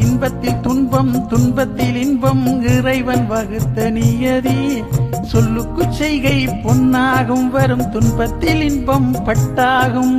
இன்பத்தில் துன்பம் துன்பத்தில் இன்பம் இறைவன் வகுத்த நியதி. சொல்லுக்கு செய்கை பொன்னாகும் வரும் துன்பத்தில் இன்பம் பட்டாகும்.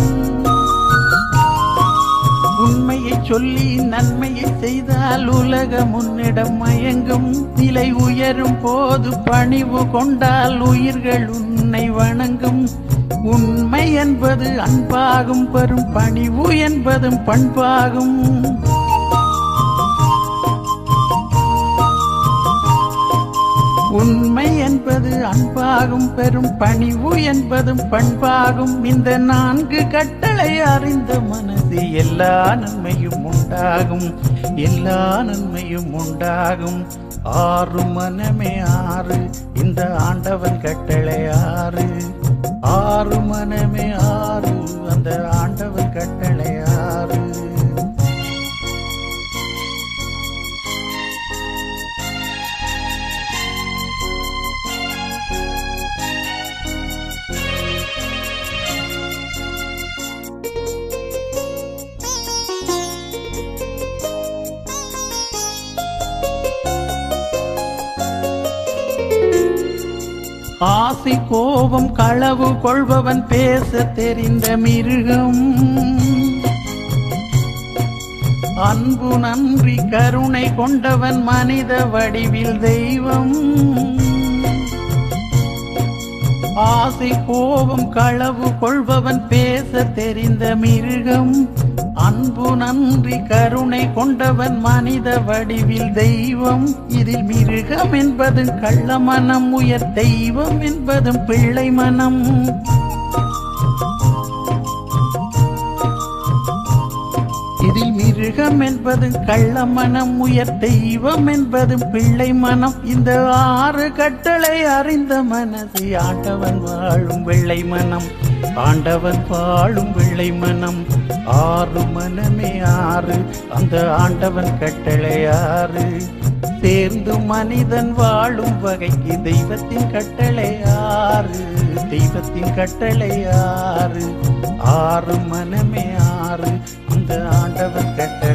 உண்மையை சொல்லி நன்மையை செய்தால் உலகம் உன்னிடம் மயங்கும். நிலை உயரும் போது பணிவு கொண்டால் உயிர்கள் உன்னை வணங்கும். உண்மை என்பது அன்பாகும் பெரும் பணிவு என்பதும் பண்பாகும். உண்மை என்பது அன்பாகும் பெரும் பணிவு என்பதும் பண்பாகும். இந்த நான்கு கட்டளை அறிந்த மனது எல்லா நன்மையும் உண்டாகும். எல்லா நன்மையும் உண்டாகும். ஆறு மனமே ஆறு இந்த ஆண்டவன் கட்டளை ஆறு. ஆறு மனமே ஆறு அந்த ஆண்டவன் கட்டளை ஆசை கோபம் களவு கொள்பவன் பேச தெரிந்த மிருகம். அன்பு நன்றி கருணை கொண்டவன் மனித வடிவில் தெய்வம். ஆசை கோபம் களவு கொள்பவன் பேச தெரிந்த மிருகம். அன்பு நன்றி கருணை கொண்டவன் மனித வடிவில் தெய்வம். இதில் மிருகம் என்பதும் கள்ள மனம் உயர் தெய்வம் என்பதும் பிள்ளை மனம். மிருகம் என்பதும் கள்ள மனம் உயர் தெய்வம் என்பதும் பிள்ளை மனம். இந்த ஆறு கட்டளை அறிந்த மனது ஆண்டவன் வாழும் வெள்ளை மனம். ஆண்டவன் வாழும் வெள்ளை மனம். ஆறு மனமே ஆறு அந்த ஆண்டவன் கட்டளை ஆறு. சேர்ந்து மனிதன் வாழும் வகைக்கு தெய்வத்தின் கட்டளை ஆறு. தெய்வத்தின் கட்டளை ஆறு. ஆறு மனமே ஆறு அந்த ஆண்டவன் கட்டளை